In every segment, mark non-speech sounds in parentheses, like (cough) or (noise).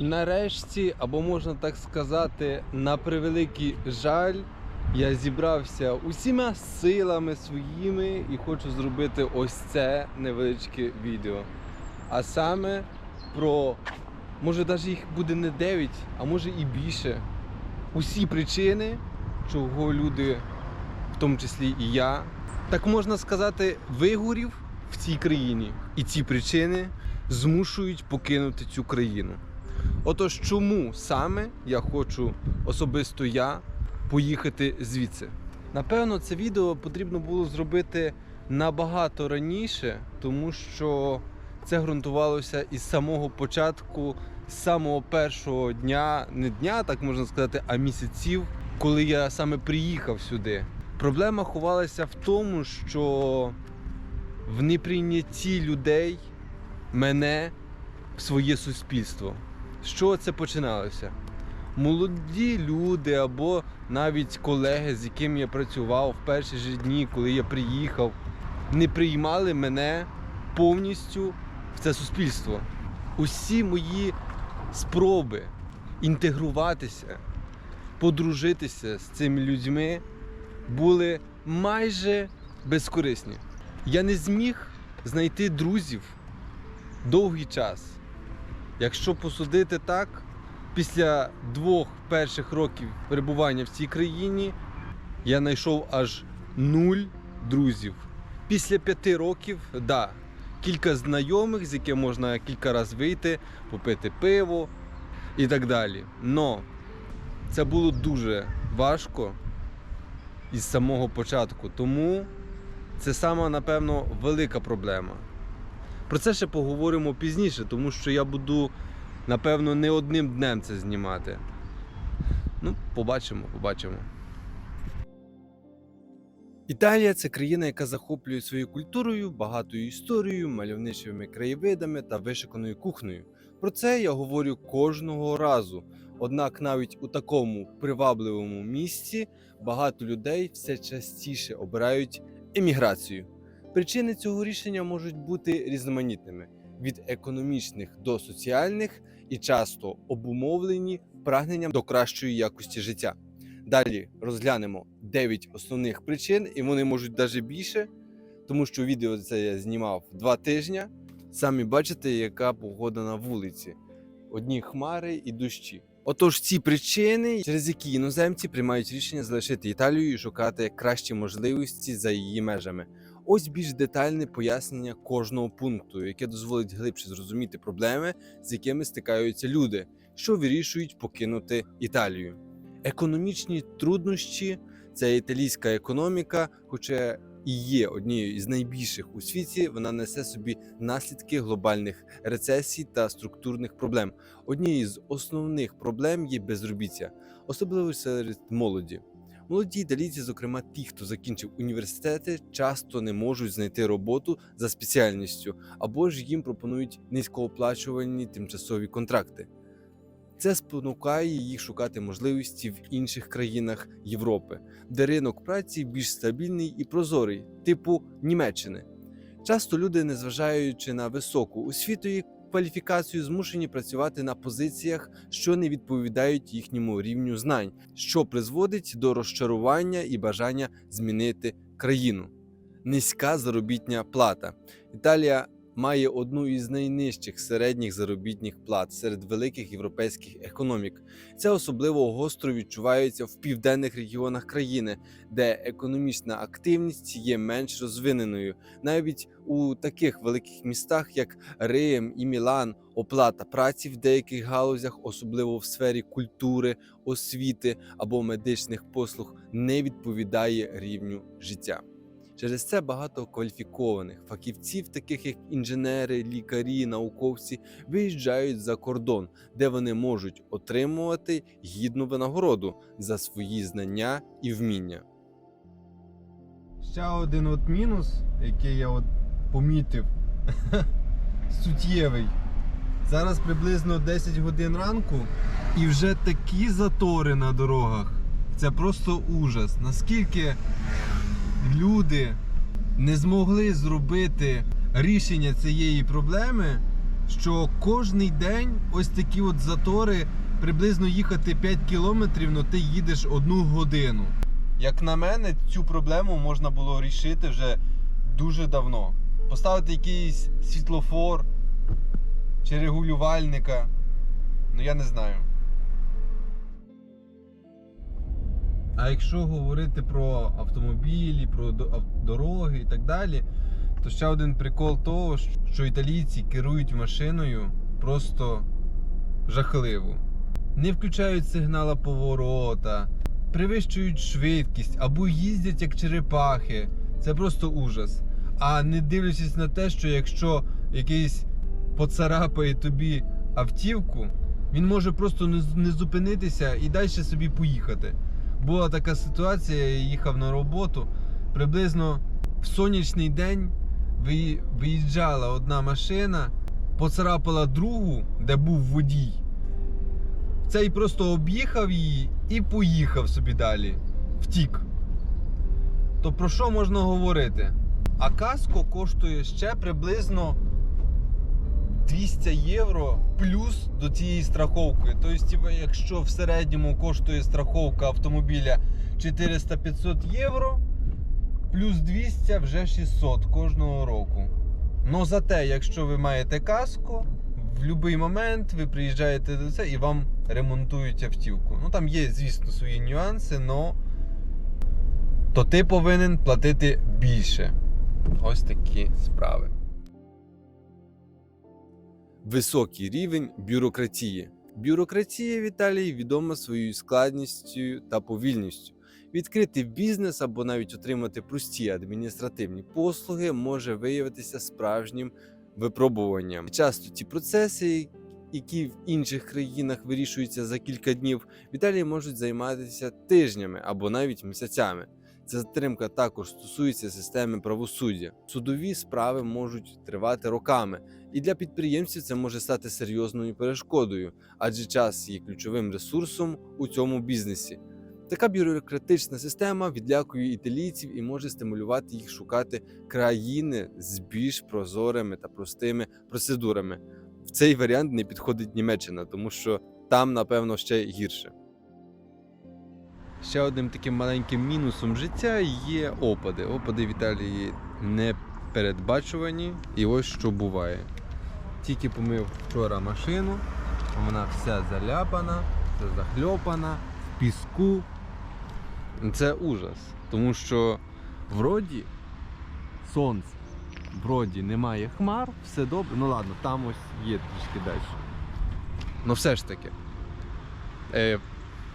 Нарешті, або можна так сказати, на превеликий жаль, я зібрався усіма силами своїми і хочу зробити ось це невеличке відео. А саме про, може навіть їх буде не 9, а може і більше. Усі причини, чого люди, в тому числі і я, так можна сказати, вигорів в цій країні. І ці причини змушують покинути цю країну. Отож, чому саме я хочу особисто я поїхати звідси? Напевно, це відео потрібно було зробити набагато раніше, тому що це ґрунтувалося із самого початку, з самого першого дня, не дня, так можна сказати, а місяців, коли я саме приїхав сюди. Проблема ховалася в тому, що в неприйнятті людей мене в своє суспільство. Чого це починалося? Молоді люди або навіть колеги, з якими я працював в перші ж дні, коли я приїхав, не приймали мене повністю в це суспільство. Усі мої спроби інтегруватися, подружитися з цими людьми були майже безкорисні. Я не зміг знайти друзів довгий час. Якщо посудити так, після двох перших років перебування в цій країні я знайшов аж нуль друзів. Після п'яти років, да, кілька знайомих, з якими можна кілька разів вийти, попити пиво і так далі. Но це було дуже важко із самого початку. Тому це сама, напевно, велика проблема. Про це ще поговоримо пізніше, тому що я буду, напевно, не одним днем це знімати. Ну, побачимо, побачимо. Італія це країна, яка захоплює своєю культурою, багатою історією, мальовничими краєвидами та вишиканою кухнею. Про це я говорю кожного разу. Однак навіть у такому привабливому місці багато людей все частіше обирають еміграцію. Причини цього рішення можуть бути різноманітними від економічних до соціальних і часто обумовлені прагненням до кращої якості життя. Далі розглянемо 9 основних причин, і вони можуть навіть більше, тому що відео це я знімав два тижні. Самі бачите, яка погода на вулиці: одні хмари і дощі. Отож, ці причини, через які іноземці приймають рішення залишити Італію і шукати кращі можливості за її межами. Ось більш детальне пояснення кожного пункту, яке дозволить глибше зрозуміти проблеми, з якими стикаються люди, що вирішують покинути Італію. Економічні труднощі це італійська економіка, хоча і є однією із найбільших у світі, вона несе собі наслідки глобальних рецесій та структурних проблем. Однією з основних проблем є безробіття, особливо серед молоді. Молоді італійці, зокрема ті, хто закінчив університети, часто не можуть знайти роботу за спеціальністю або ж їм пропонують низькооплачувані тимчасові контракти. Це спонукає їх шукати можливості в інших країнах Європи, де ринок праці більш стабільний і прозорий, типу Німеччини. Часто люди, незважаючи на високу освіту кваліфікацію, змушені працювати на позиціях, що не відповідають їхньому рівню знань, що призводить до розчарування і бажання змінити країну. Низька заробітня плата. Італія має одну із найнижчих середніх заробітних плат серед великих європейських економік. Це особливо гостро відчувається в південних регіонах країни, де економічна активність є менш розвиненою. Навіть у таких великих містах, як Рим і Мілан, оплата праці в деяких галузях, особливо в сфері культури, освіти або медичних послуг, не відповідає рівню життя. Через це багато кваліфікованих фахівців, таких як інженери, лікарі, науковці, виїжджають за кордон, де вони можуть отримувати гідну винагороду за свої знання і вміння. Ще один от мінус, який я от помітив, (laughs) суттєвий. Зараз приблизно 10 годин ранку і вже такі затори на дорогах. Це просто ужас. Наскільки люди не змогли зробити рішення цієї проблеми, що кожний день ось такі от затори, приблизно їхати 5 кілометрів, ну ти їдеш одну годину. Як на мене, цю проблему можна було рішити вже дуже давно. Поставити якийсь світлофор чи регулювальника. Ну я не знаю. А якщо говорити про автомобілі, про дороги і так далі, то ще один прикол того, що італійці керують машиною просто жахливо. Не включають сигнала поворота, перевищують швидкість або їздять як черепахи. Це просто ужас. А не дивлячись на те, що якщо якийсь поцарапає тобі автівку, він може просто не зупинитися і далі собі поїхати. Була така ситуація, я їхав на роботу. Приблизно в сонячний день виїжджала одна машина, поцарапала другу, де був водій. Цей просто об'їхав її і поїхав собі далі. Втік. То про що можна говорити? А каско коштує ще приблизно 200 євро плюс до цієї страховки. Тобто, типу, якщо в середньому коштує страховка автомобіля 400-500 євро, плюс 200 вже 600 кожного року. Но зате, якщо ви маєте каско, в будь-який момент ви приїжджаєте до це і вам ремонтують автівку. Ну там є, звісно, свої нюанси, но то ти повинен платити більше. Ось такі справи. Високий рівень бюрократії. Бюрократія в відома своєю складністю та повільністю. Відкрити бізнес або навіть отримати прості адміністративні послуги може виявитися справжнім випробуванням. Часто ті процеси, які в інших країнах вирішуються за кілька днів, в Італії можуть займатися тижнями або навіть місяцями. Ця затримка також стосується системи правосуддя. Судові справи можуть тривати роками, і для підприємців це може стати серйозною перешкодою, адже час є ключовим ресурсом у цьому бізнесі. Така бюрократична система відлякує італійців і може стимулювати їх шукати країни з більш прозорими та простими процедурами. В цей варіант не підходить Німеччина, тому що там, напевно, ще гірше. Ще одним таким маленьким мінусом життя є опади. Опади в Італії не передбачувані, і ось що буває. Тільки помив вчора машину, вона вся заляпана, вся захльопана, в піску. Це ужас, тому що вроді сонце, вроді немає хмар, все добре. Ну ладно, там ось є трішки далі. Ну все ж таки. Е,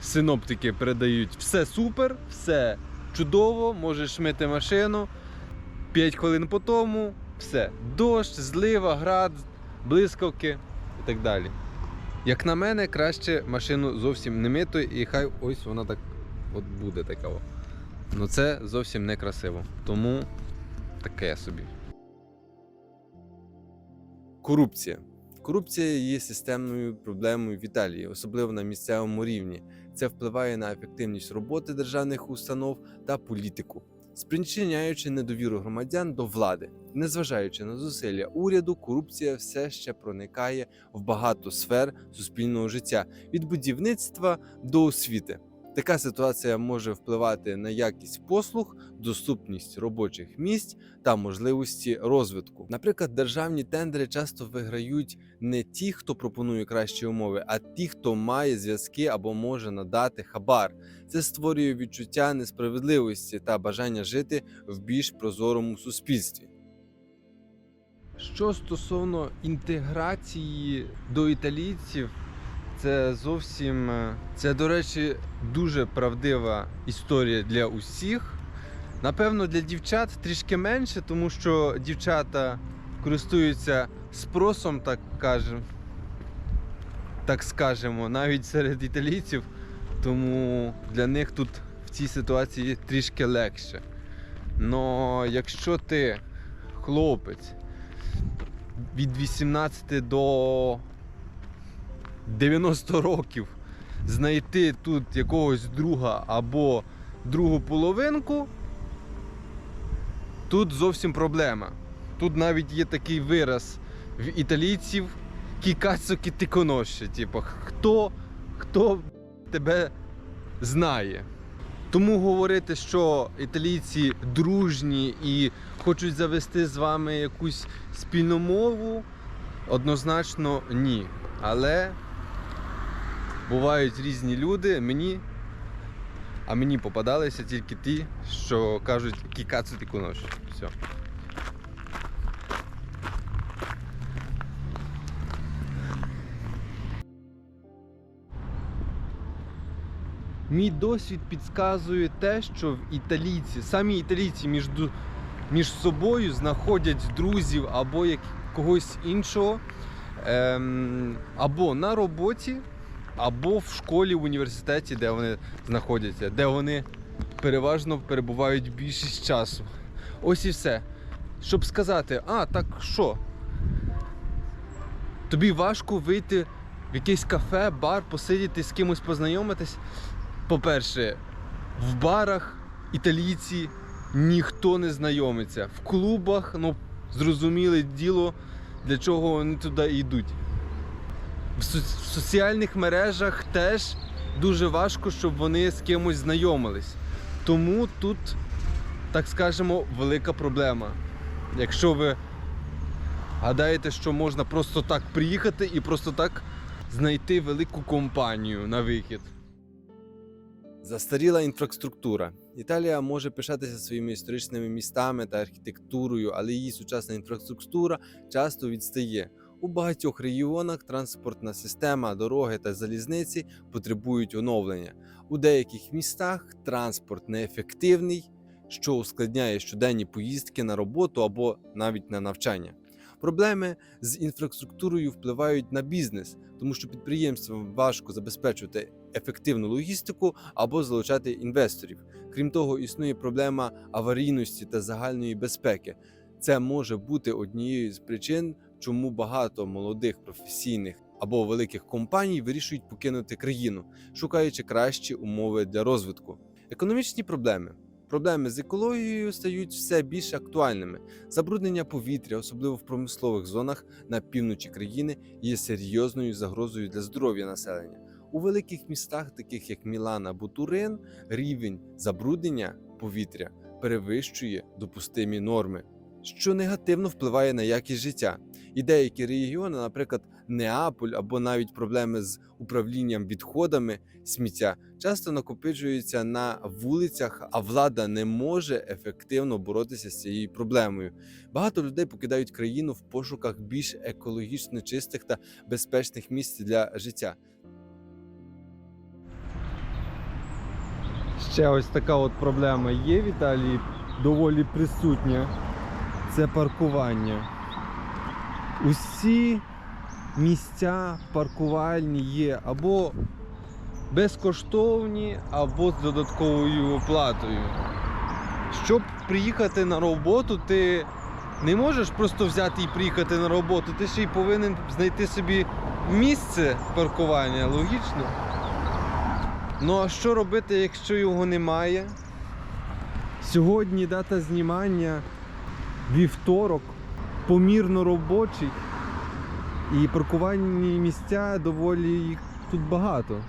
синоптики передають все супер, все чудово, можеш мити машину. 5 хвилин по тому, все. Дощ, злива, град, блискавки і так далі. Як на мене, краще машину зовсім не мити, і хай ось вона так от буде така. Ну це зовсім не красиво. Тому таке собі. Корупція. Корупція є системною проблемою в Італії, особливо на місцевому рівні. Це впливає на ефективність роботи державних установ та політику, спричиняючи недовіру громадян до влади. Незважаючи на зусилля уряду, корупція все ще проникає в багато сфер суспільного життя від будівництва до освіти. Така ситуація може впливати на якість послуг, доступність робочих місць та можливості розвитку. Наприклад, державні тендери часто виграють не ті, хто пропонує кращі умови, а ті, хто має зв'язки або може надати хабар. Це створює відчуття несправедливості та бажання жити в більш прозорому суспільстві. Що стосовно інтеграції до італійців, це зовсім е, це, до речі, дуже правдива історія для усіх. Напевно, для дівчат трішки менше, тому що дівчата користуються спросом, так кажемо, так скажемо, навіть серед італійців. Тому для них тут в цій ситуації трішки легше. Но якщо ти хлопець від 18 до 90 років знайти тут якогось друга або другу половинку, тут зовсім проблема. Тут навіть є такий вираз в італійців кікацо кітиконоще. Типу, хто, хто тебе знає. Тому говорити, що італійці дружні і хочуть завести з вами якусь спільну мову, однозначно ні. Але бувають різні люди. Мені, а мені попадалися тільки ті, що кажуть кікацу тикунош. Все. Мій досвід підказує те, що в італійці, самі італійці між, між собою знаходять друзів або як когось іншого, ем, або на роботі, або в школі, в університеті, де вони знаходяться, де вони переважно перебувають більшість часу. Ось і все. Щоб сказати, а, так що? Тобі важко вийти в якесь кафе, бар, посидіти з кимось познайомитись. По-перше, в барах італійці ніхто не знайомиться. В клубах, ну, зрозуміле діло, для чого вони туди йдуть. В, соціальних мережах теж дуже важко, щоб вони з кимось знайомились. Тому тут, так скажемо, велика проблема. Якщо ви гадаєте, що можна просто так приїхати і просто так знайти велику компанію на вихід. Застаріла інфраструктура. Італія може пишатися своїми історичними містами та архітектурою, але її сучасна інфраструктура часто відстає. У багатьох регіонах транспортна система, дороги та залізниці потребують оновлення. У деяких містах транспорт неефективний, що ускладняє щоденні поїздки на роботу або навіть на навчання. Проблеми з інфраструктурою впливають на бізнес, тому що підприємствам важко забезпечувати ефективну логістику або залучати інвесторів. Крім того, існує проблема аварійності та загальної безпеки. Це може бути однією з причин, чому багато молодих професійних або великих компаній вирішують покинути країну, шукаючи кращі умови для розвитку. Економічні проблеми. Проблеми з екологією стають все більш актуальними. Забруднення повітря, особливо в промислових зонах на півночі країни, є серйозною загрозою для здоров'я населення. У великих містах, таких як Мілан або Турин, рівень забруднення повітря перевищує допустимі норми, що негативно впливає на якість життя. І деякі регіони, наприклад, Неаполь або навіть проблеми з управлінням відходами сміття, часто накопичуються на вулицях, а влада не може ефективно боротися з цією проблемою. Багато людей покидають країну в пошуках більш екологічно чистих та безпечних місць для життя. Ще ось така от проблема є в Італії, доволі присутня. Це паркування. Усі місця паркувальні є або безкоштовні, або з додатковою оплатою. Щоб приїхати на роботу, ти не можеш просто взяти і приїхати на роботу, ти ще й повинен знайти собі місце паркування, логічно. Ну а що робити, якщо його немає? Сьогодні дата знімання вівторок, помірно робочий. І паркувальні місця доволі їх тут багато.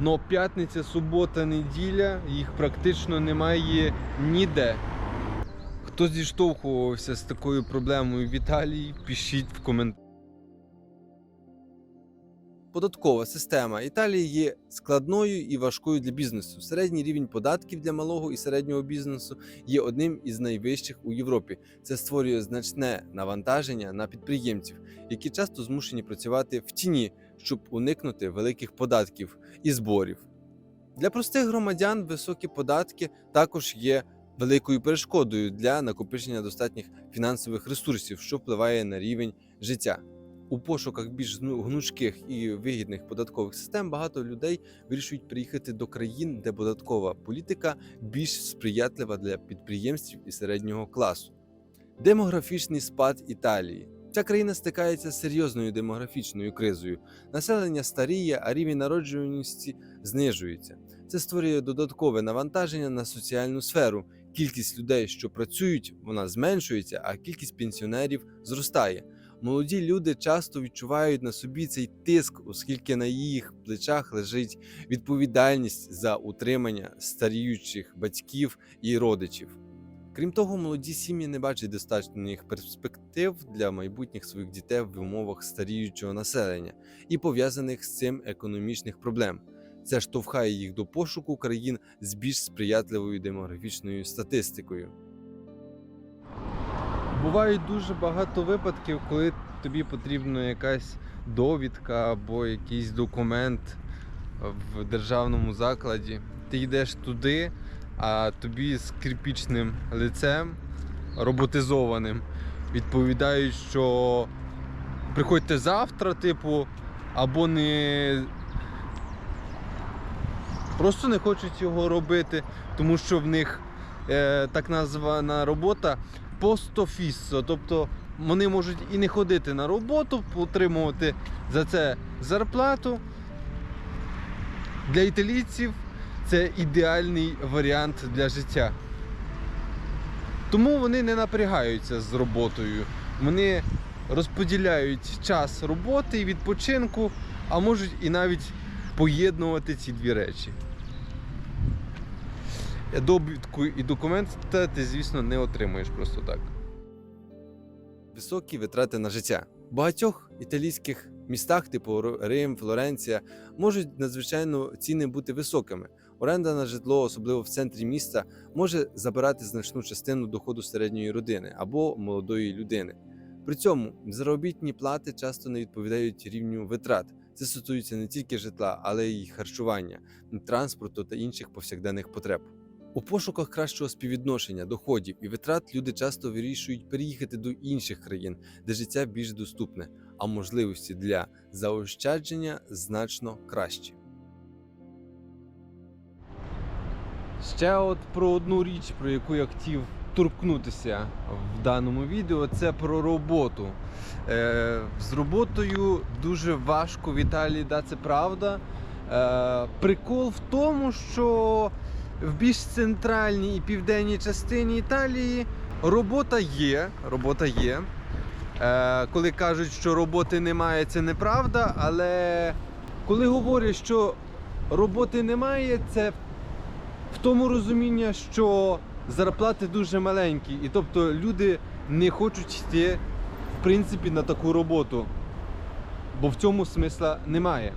Но п'ятниця, субота, неділя їх практично немає ніде. Хто зіштовхувався з такою проблемою в Італії, пишіть в коментарях. Податкова система Італії є складною і важкою для бізнесу. Середній рівень податків для малого і середнього бізнесу є одним із найвищих у Європі. Це створює значне навантаження на підприємців, які часто змушені працювати в тіні, щоб уникнути великих податків і зборів. Для простих громадян високі податки також є великою перешкодою для накопичення достатніх фінансових ресурсів, що впливає на рівень життя. У пошуках більш гнучких і вигідних податкових систем багато людей вирішують приїхати до країн, де податкова політика більш сприятлива для підприємців і середнього класу. Демографічний спад Італії. Ця країна стикається з серйозною демографічною кризою. Населення старіє, а рівень народжуваності знижується. Це створює додаткове навантаження на соціальну сферу. Кількість людей, що працюють, вона зменшується, а кількість пенсіонерів зростає. Молоді люди часто відчувають на собі цей тиск, оскільки на їх плечах лежить відповідальність за утримання старіючих батьків і родичів. Крім того, молоді сім'ї не бачать достатніх перспектив для майбутніх своїх дітей в умовах старіючого населення і пов'язаних з цим економічних проблем. Це штовхає їх до пошуку країн з більш сприятливою демографічною статистикою. Бувають дуже багато випадків, коли тобі потрібна якась довідка або якийсь документ в державному закладі. Ти йдеш туди, а тобі з кріпічним лицем, роботизованим, відповідають, що приходьте завтра, типу, або не. Просто не хочуть його робити, тому що в них е, так названа робота постофіссо, тобто вони можуть і не ходити на роботу, отримувати за це зарплату. Для італійців це ідеальний варіант для життя. Тому вони не напрягаються з роботою. Вони розподіляють час роботи і відпочинку, а можуть і навіть поєднувати ці дві речі. Довідку і документ та ти, звісно, не отримуєш просто так. Високі витрати на життя. В багатьох італійських містах, типу Рим, Флоренція, можуть надзвичайно ціни бути високими. Оренда на житло, особливо в центрі міста, може забирати значну частину доходу середньої родини або молодої людини. При цьому заробітні плати часто не відповідають рівню витрат. Це стосується не тільки житла, але й харчування, транспорту та інших повсякденних потреб. У пошуках кращого співвідношення доходів і витрат люди часто вирішують переїхати до інших країн, де життя більш доступне, а можливості для заощадження значно кращі. Ще от про одну річ, про яку я хотів торкнутися в даному відео, це про роботу. Е, з роботою дуже важко в Італії, да, це правда. Е, прикол в тому, що в більш центральній і південній частині Італії робота є. Робота є. Е, коли кажуть, що роботи немає, це неправда. Але коли говорять, що роботи немає, це в тому розумінні, що зарплати дуже маленькі. І тобто люди не хочуть йти в принципі на таку роботу. Бо в цьому смисла немає.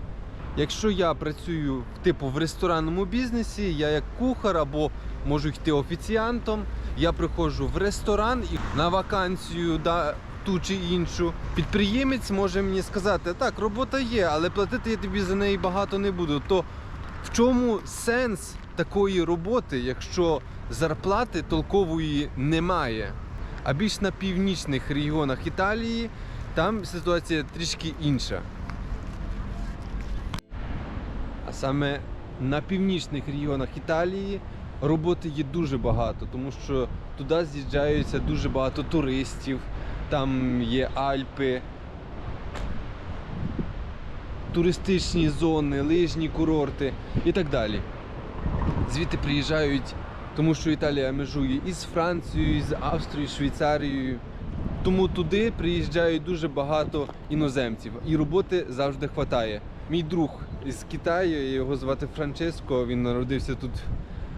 Якщо я працюю типу в ресторанному бізнесі, я як кухар або можу йти офіціантом, я приходжу в ресторан і на вакансію да, ту чи іншу. Підприємець може мені сказати, так, робота є, але платити я тобі за неї багато не буду. То в чому сенс такої роботи, якщо зарплати толкової немає? А більш на північних регіонах Італії там ситуація трішки інша. А саме на північних регіонах Італії роботи є дуже багато, тому що туди з'їжджаються дуже багато туристів, там є Альпи, туристичні зони, лижні курорти і так далі. Звідти приїжджають, тому що Італія межує із Францією, із Австрією, Швейцарією. Тому туди приїжджають дуже багато іноземців, і роботи завжди вистачає. Мій друг із Китаю, його звати Франческо, він народився тут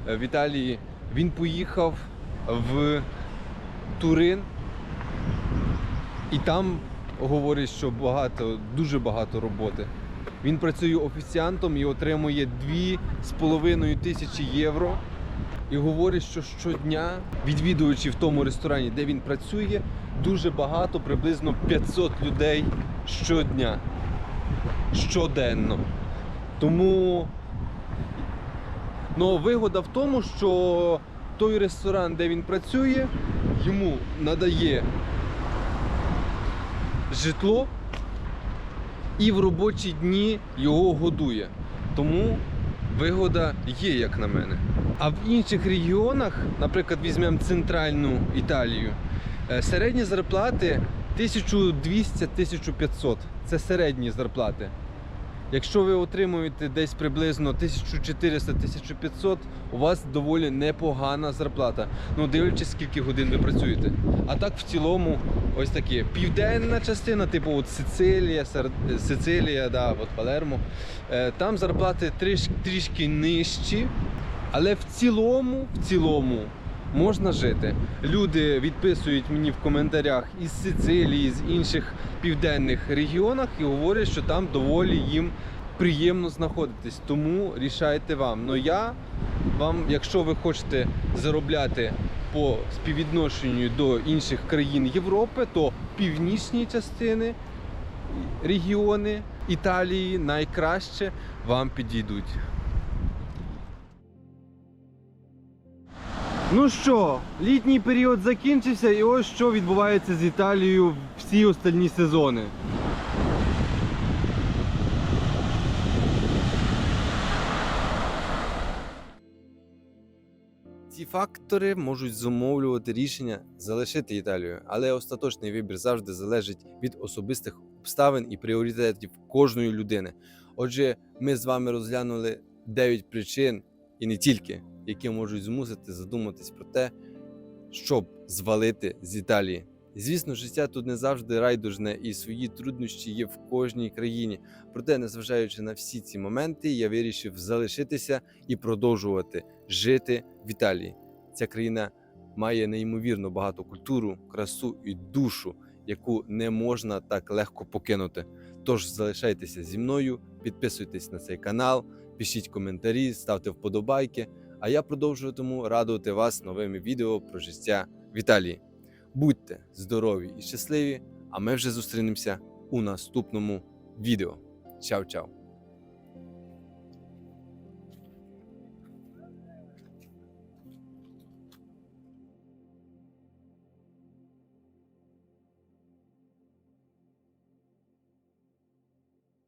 е, в Італії. Він поїхав в Турин, і там говорить, що багато, дуже багато роботи. Він працює офіціантом і отримує 2,5 тисячі євро. І говорить, що щодня відвідувачів в тому ресторані, де він працює, дуже багато, приблизно 500 людей щодня. Щоденно. Тому ну, вигода в тому, що той ресторан, де він працює, йому надає житло і в робочі дні його годує. Тому вигода є, як на мене. А в інших регіонах, наприклад, візьмемо центральну Італію, е, середні зарплати 1200-1500. Це середні зарплати. Якщо ви отримуєте десь приблизно 1400-1500, у вас доволі непогана зарплата. Ну, дивлячись, скільки годин ви працюєте. А так в цілому, ось таке. Південна частина, типу от Сицилія, Сар... Сицилія, да, от Палермо. Е, Там зарплати тріш... трішки нижчі, але в цілому, в цілому можна жити. Люди відписують мені в коментарях із Сицилії, з інших південних регіонах і говорять, що там доволі їм приємно знаходитись. Тому рішайте вам. Ну я вам, якщо ви хочете заробляти по співвідношенню до інших країн Європи, то північні частини регіони Італії найкраще вам підійдуть. Ну що, літній період закінчився, і ось що відбувається з Італією всі остальні сезони. Ці фактори можуть зумовлювати рішення залишити Італію, але остаточний вибір завжди залежить від особистих обставин і пріоритетів кожної людини. Отже, ми з вами розглянули 9 причин і не тільки, які можуть змусити задуматись про те, щоб звалити з Італії. Звісно, життя тут не завжди райдужне, і свої труднощі є в кожній країні. Проте, незважаючи на всі ці моменти, я вирішив залишитися і продовжувати жити в Італії. Ця країна має неймовірно багату культуру, красу і душу, яку не можна так легко покинути. Тож залишайтеся зі мною, підписуйтесь на цей канал, пишіть коментарі, ставте вподобайки. А я продовжуватиму радувати вас новими відео про життя в Італії. Будьте здорові і щасливі! А ми вже зустрінемося у наступному відео. Чао-чао!